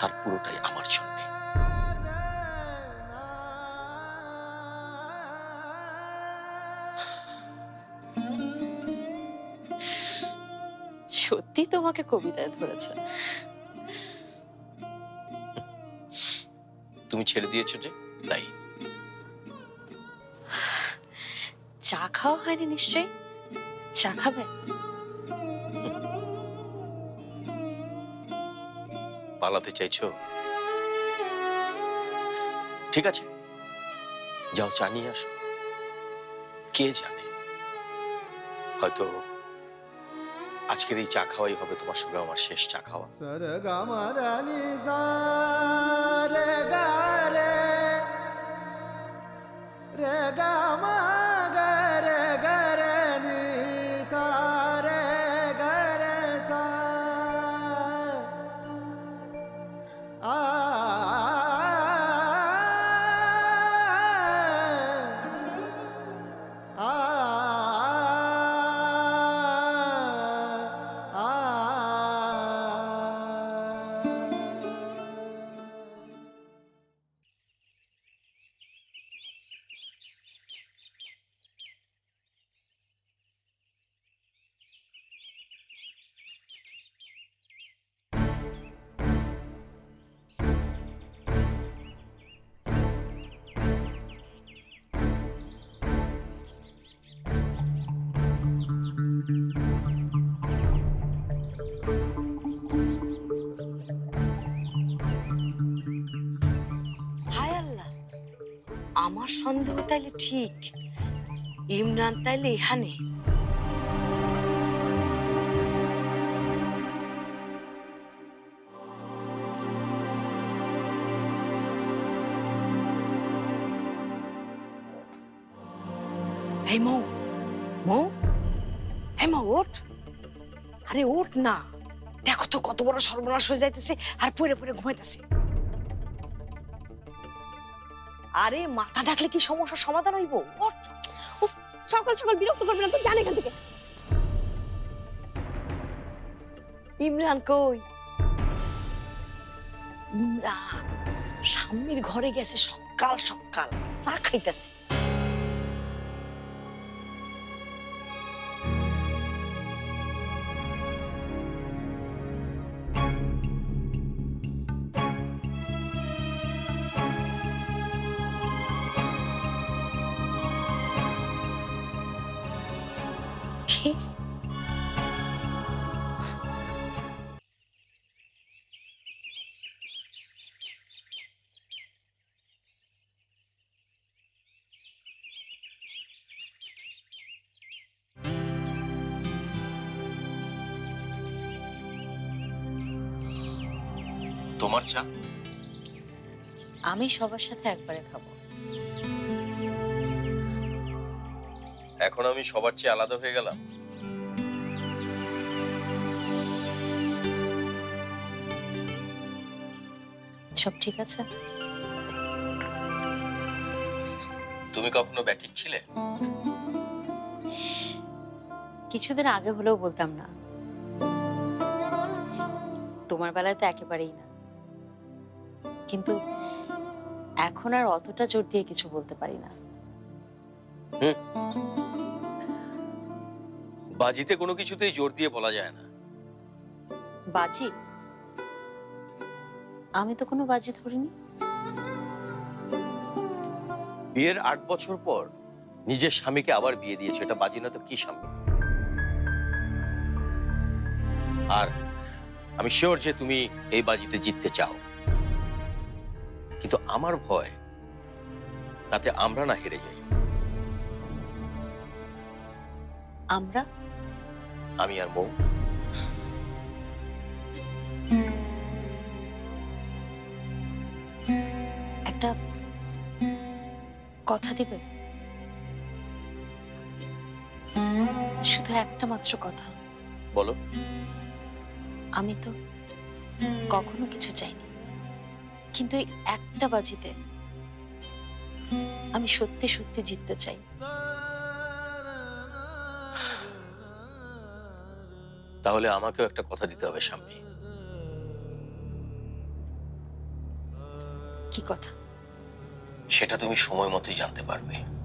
তার পুরোটাই আমার জন্য। সত্যি তোমাকে কবিতায় ধরেছে। তুমি ছেড়ে দিয়েছ যে? তাই চা খাওয়া হয়নি নিশ্চয়ই? চা খাবে? পালাতে চাইছো? ঠিক আছে। যাও জানিয়ে আসো। কে জানে? হয়তো আজকের এই চা খাওয়াই হবে, তোমার সঙ্গে আমার শেষ চা খাওয়া। আমার সন্দেহ তাইলে ঠিক, ইমরান তাইলে এখানে। মৌ মৌ আরে ওঠ না। দেখো তো কত বড় সর্বনাশ হয়ে যাইতেছে আর পরে পরে ঘুমাইতেছে। আরে মাথা ডাকলে কি সমস্যার সমাধান হইব? উফ, সকাল সকাল বিরক্ত করবে না তো জানে এখান থেকে। ইমরান কই? ইমরান স্বামীর ঘরে গেছে সকাল সকাল। চা খাইতেছে। তোমার চা? আমি সবার সাথে একবারে খাব। এখন আমি সবার চেয়ে আলাদা হয়ে গেলাম। সব ঠিক আছে? তুমি কখনো ব্যাটিক ছিলে? কিছুদিন আগে হলেও বলতাম না। তোমার বেলায় তো একেবারেই না। কিন্তু এখন আর অতটা জোর দিয়ে কিছু বলতে পারি না। বাজিতে কোনো কিছুতেই জোর দিয়ে বলা যায় না। বাজি? আমি তো কোনো বাজি ধরিনি। বিয়ের আট বছর পর নিজের স্বামীকে আবার বিয়ে দিয়েছে এটা বাজি না তো কি স্বামী? আর আমি শিওর যে তুমি এই বাজিতে জিততে চাও। কিন্তু আমার ভয় তাতে আমরা না হেরে যাই। আমরা? আমি আর মৌ। একটা কথা দিবে? শুধু একটা মাত্র কথা। বলো। আমি তো কখনো কিছু চাইনি। কিন্তু এই একটা বাজিতে আমি সত্যি সত্যি জিততে চাই। তাহলে আমাকেও একটা কথা দিতে হবে সামনে। কি কথা? সেটা তুমি সময় মতোই জানতে পারবে।